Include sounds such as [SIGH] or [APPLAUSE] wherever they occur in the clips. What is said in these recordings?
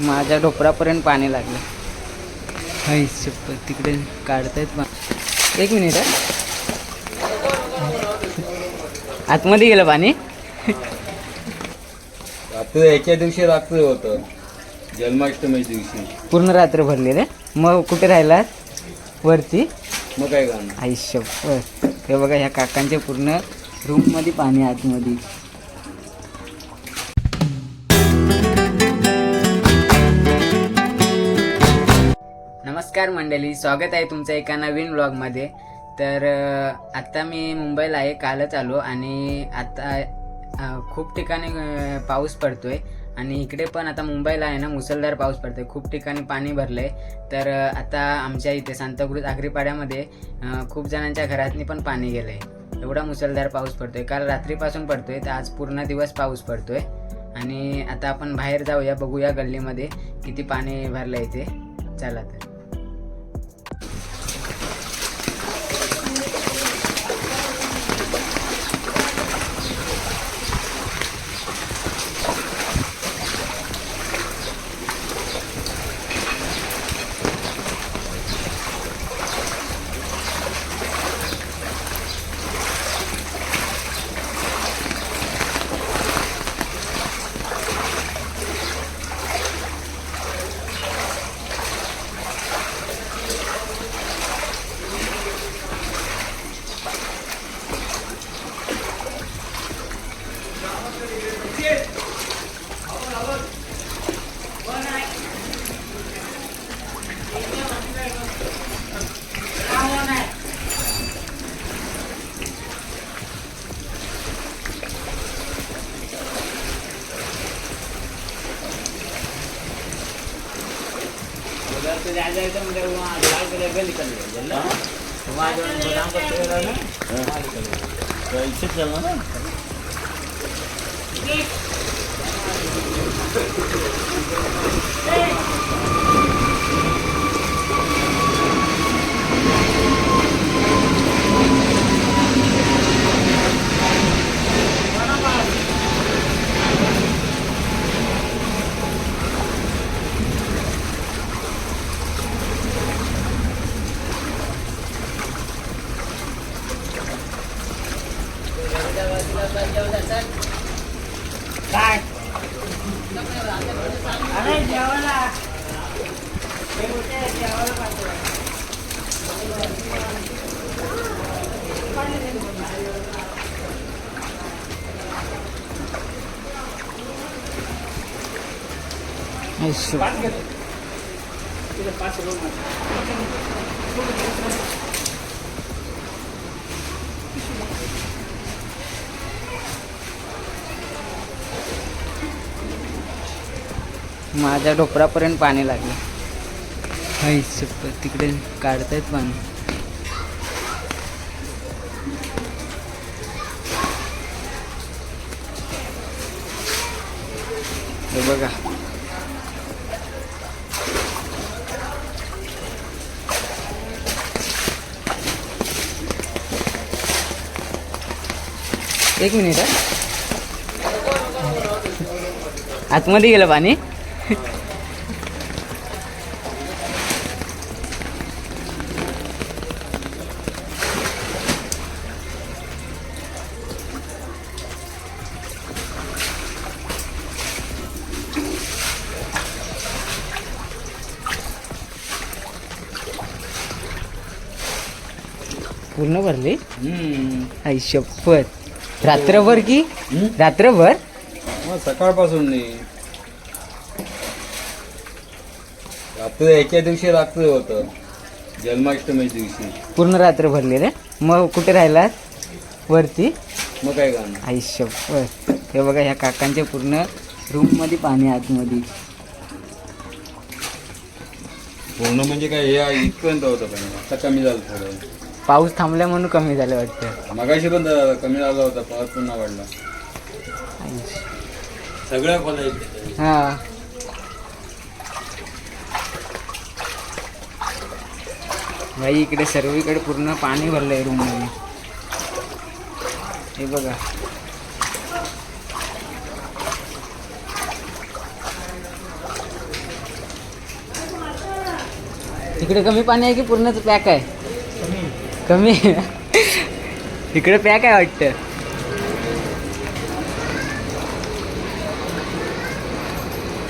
माझ्या ढोपरापर्यंत पाणी लागलं. हाय तिकडे काढतायत पा एक मिनिट हा. आतमध्ये गेलं पाणी? रात्री एका दिवशी रात्री होतं. जन्माष्टमी दिवशी. पूर्ण रात्र भरलेले. मग कुठे राहिला वरती? मग काय शपथ हे बघा ह्या काकांच्या पूर्ण रूममध्ये पाणी आहे आतमध्ये. नमस्कार मंडळी स्वागत आहे तुमचं एका नवीन व्लॉगमध्ये तर आत्ता मी मुंबईला आहे कालच आलो आणि आता खूप ठिकाणी पाऊस पाऊस पडतोय. आणि इकडे पण आता मुंबईला आहे ना मुसळधार पाऊस पडतोय. खूप ठिकाणी पाणी भरलंय. तर आता आमच्या इथे सांताक्रूज आगरीपाड्यामध्ये खूप जणांच्या घरातनी पण पाणी गेलंय. एवढा मुसळधार पाऊस पडतोय. काल रात्रीपासून पडतोय तर आज पूर्ण दिवस पाऊस पडतोय. आणि आता आपण बाहेर जाऊया बघूया गल्लीमध्ये किती पाणी भरलंय ते. चला तर. चलना आई शपथ. माझ्या ढोपरापर्यंत पाणी लागलं. हाय शपथ तिकडे काढतायत पाणी. हे बघा. एक मिनिट. आतमध्ये गेलं पाणी? पूर्ण भरली? हम्म. आई शपथ. रात्रभर की? रात्रभर? सकाळपासून नाही. रात्री एका दिवशी रात्री होतं. जन्माष्टमी दिवशी. पूर्ण रात्र भरलेले मग कुठे राहिला वरती? मग काय आई शपथ हे बघा ह्या काकांच्या पूर्ण रूममध्ये पाणी आतमध्ये. पूर्ण म्हणजे काय हे इथपर्यंत होतं पण आता कमी झालं थोडं. पाऊस थांबल्या म्हणून कमी झालं वाटतं. मगाशी पण कमी झाला होता पाऊस पुन्हा वाढला. सगळ्या कॉलेज हा. भाई इकडे सर्वीकडे पूर्ण पाणी भरलंय आहे रूममध्ये हे बघा. इकडे कमी पाणी आहे की पूर्णच पॅक आहे? कमी. इकडे पॅक आहे वाटतं.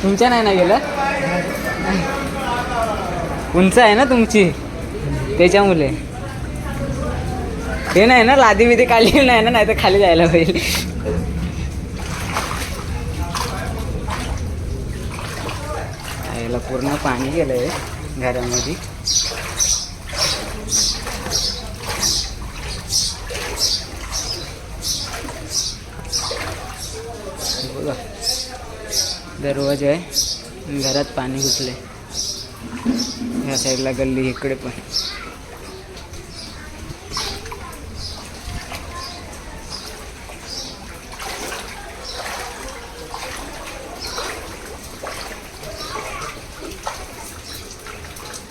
तुमच्या नाही ना गेलं? उंच आहे ना तुमची? त्याच्यामुळे. हे नाही ना लादी बिदी काढली [LAUGHS] नाही ना नाही तर खाली जायला पाहिजे याला पूर्ण पाणी गेलंय घरामध्ये. बघा दरवाजा आहे. घरात पाणी घुसले ह्या साईडला गल्ली इकडे पण.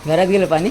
घरात गेलं पाणी?